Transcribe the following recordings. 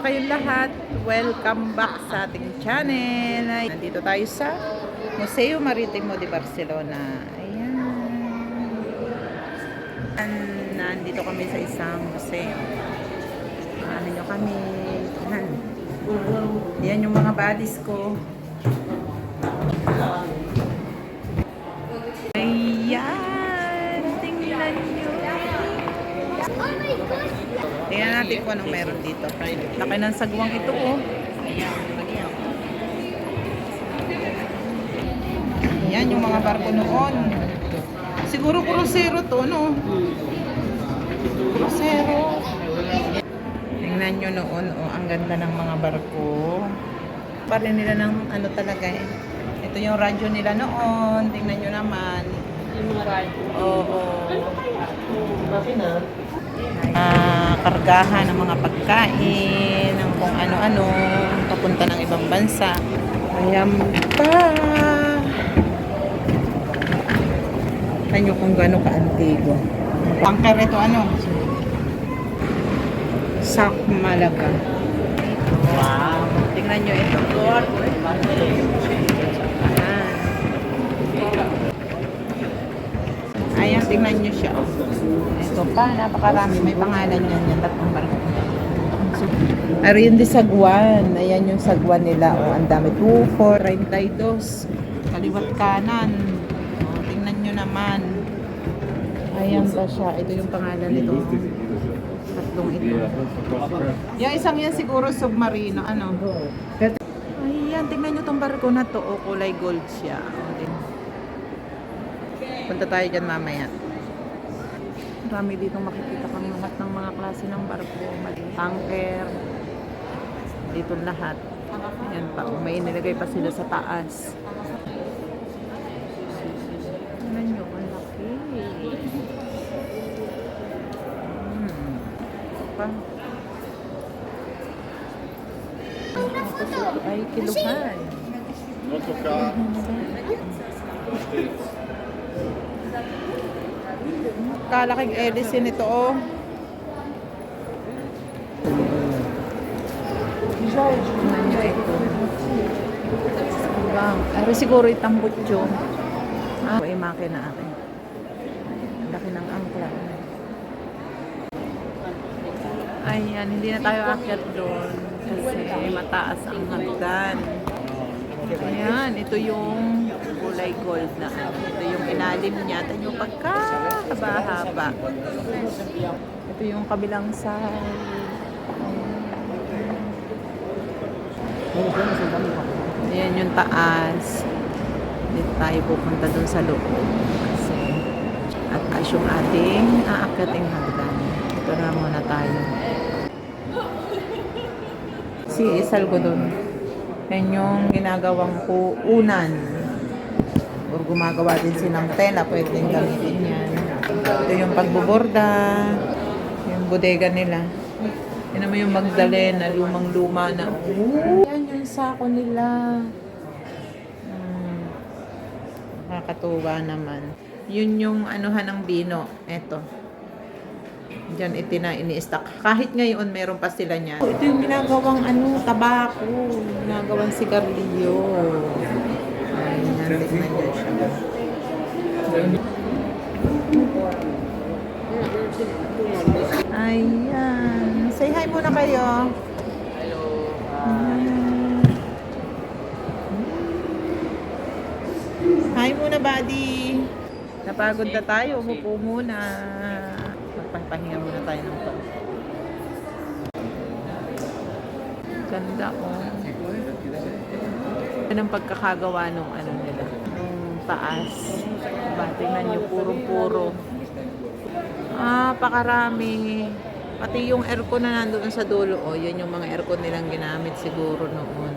Kamusta kayong lahat? Welcome back sa ating channel. Nandito tayo sa Museo Maritimo de Barcelona. Ayan. An- Nandito kami sa isang museo. Ano nyo kami? Yan. Yan yung mga buddies ko. Ayan! Tingnan nyo. Tingnan natin kung anong meron dito. Laki ng sagwang ito oh. Yan yung mga barko noon. Siguro crucero to, no? Crucero. Tingnan nyo noon, oh, ang ganda ng mga barko. Pare nila ng ano talaga eh. Ito yung radyo nila noon. Tingnan nyo naman. Yung mga radyo. Oo. Bakit na? Ah, kargahan ng mga pagkain, ng kung ano-ano, papunta ng ibang bansa. Ayan pa. Tingnan nyo kung gano'ng kaantigo. Pangker ito ano? Sak Malaga. Wow. Tingnan nyo ito. Ayan. Ayan, tingnan nyo siya. Ito pa, napakarami. May pangalan yan. Yung tatlong barko. Pero yun di sagwan. Ayan yung sagwan nila. O, ang dami. 2, 4, 32. Kaliwat kanan. O, tingnan nyo naman. Ayan pa siya. Ito yung pangalan nito. Tatlong ito. Yung isang yan siguro submarino. Ano? Ayan, tingnan nyo tong barko na to. O, kulay gold siya. O. Punta tayo dyan mamaya. Marami dito makikita kang lahat ng mga klase ng barko. Maling tanker. Dito lahat. Ayan pa. oh, May inilagay pa sila sa taas. Tingnan nyo, ang laki. Hmm. Pa. Ay kiluhan. Kalaking Edison ito oh. Bang. Pero siguro itambot yun. Ah, ay makina akin. Ang laki ng angkla. Ayan, hindi na tayo akyat doon. Kasi mataas ang hagdan. Ayan, ito yung kulay gold na. ano. Ito yung inalim niya. Ito yung pagkakabahaba. Ito yung kabilang side. Ayan yung taas. Dito tayo pupunta dun sa loob. Kasi at as yung ating aakyating hagdan. Ito na muna tayo. Si isal ko dun. Yan yung ginagawang kuunan. Or gumagawa din silang tela. Pwede din gamitin yan. Ito yung pagbuborda. Yung bodega nila. Yan naman yung Magdalena, lumang-luma na. Ooh, yan yung sako nila. Hmm. Nakakatuwa naman. Yun yung anuhan ng bino. Eto. Diyan itina ini-stack. Kahit ngayon meron pa sila niyan. Ito yung ginagawang ano, tabako. Ginagawang sigarilyo. Ayan. Say hi muna kayo. Hello. Ayan. Hi muna, buddy. Napagod na tayo. Umupo muna. Magpapahinga muna tayo ng to. Ganda, oh. Yan ang pagkakagawa nung ano taas. Diba? Tingnan nyo, puro-puro. Ah, pakarami. Pati yung aircon na nandoon sa dulo, oh, yun yung mga aircon nilang ginamit siguro noon.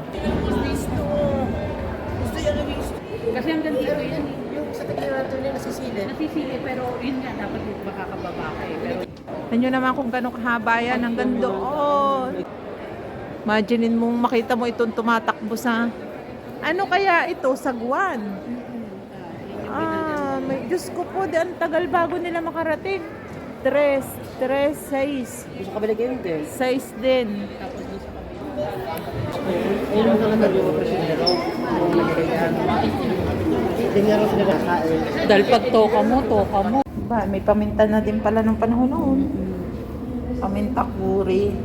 Kasi hanggang dito eh. Yung sa tagirato nila nasisili. Nasisili pero yun nga, dapat makakababa ka eh. Pero Tanyo naman kung gano'ng kahaba yan hanggang doon. Imaginein mong makita mo itong tumatakbo sa... Ano kaya ito? Sagwan. May, Diyos ko po, di ang tagal bago nila makarating. Tres, tres, seis. Gusto ka ba lagyan din? Seis din. tapos doon sa Ayun ang talaga yung presidero. Yung nagkakayaan. Hindi nga raw sila kakain. Dahil pag toka mo, toka mo. Ba, may paminta na din pala nung panahon noon. Paminta kuri,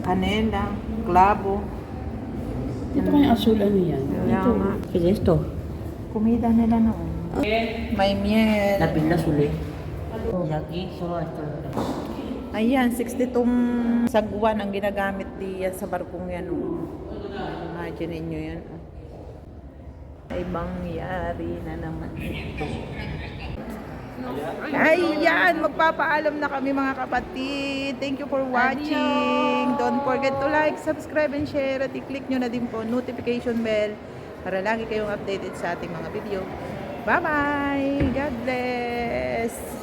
kanela, klabo. Ito kaya asul ano yan? Ito. Kasi ito, Kumida nila noon. May miel. napilas uli. Yaki, so ito. Ayan, 62 sagwan ang ginagamit diyan sa barkong yan. Oh. Imagine niyo yan. Oh. Ay mangyari na naman ito. Ayan, magpapaalam na kami mga kapatid. Thank you for watching. Don't forget to like, subscribe, and share. At i-click nyo na din po notification bell para lagi kayong updated sa ating mga video. Bye-bye! God bless!